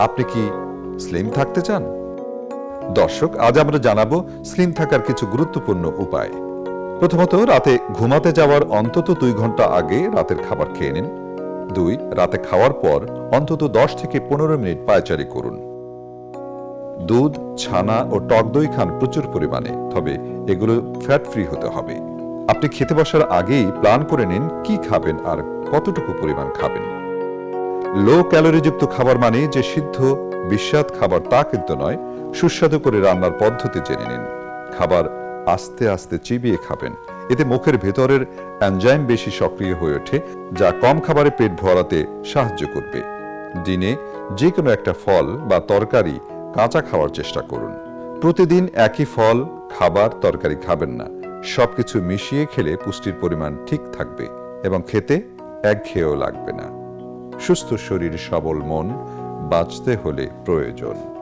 আপনি কি স্লিম থাকতে চান? দর্শক, আজ আমরা জানাব স্লিম থাকার কিছু গুরুত্বপূর্ণ উপায়। প্রথমত, রাতে ঘুমাতে যাওয়ার অন্তত দুই ঘণ্টা আগে রাতের খাবার খেয়ে নিন। দুই, রাতে খাওয়ার পর অন্তত দশ থেকে পনেরো মিনিট পায়চারি করুন। দুধ, ছানা ও টক দই খান প্রচুর পরিমাণে, তবে এগুলো ফ্যাট ফ্রি হতে হবে। আপনি খেতে বসার আগেই প্ল্যান করে নিন কি খাবেন আর কতটুকু পরিমাণ খাবেন। লো ক্যালোরিযুক্ত খাবার মানে যে সিদ্ধ, বিস্বাদ খাবার তা কিন্তু নয়, সুস্বাদু করে রান্নার পদ্ধতি জেনে নিন। খাবার আস্তে আস্তে চিবিয়ে খাবেন। এতে মুখের ভেতরের এনজাইম বেশি সক্রিয় হয়ে ওঠে, যা কম খাবারে পেট ভরাতে সাহায্য করবে। দিনে যে কোনো একটা ফল বা তরকারি কাঁচা খাওয়ার চেষ্টা করুন। প্রতিদিন একই ফল, খাবার, তরকারি খাবেন না। সবকিছু মিশিয়ে খেলে পুষ্টির পরিমাণ ঠিক থাকবে এবং খেতে একঘেয়েও লাগবে না। সুস্থ শরীর সবল মন বাঁচতে হলে প্রয়োজন।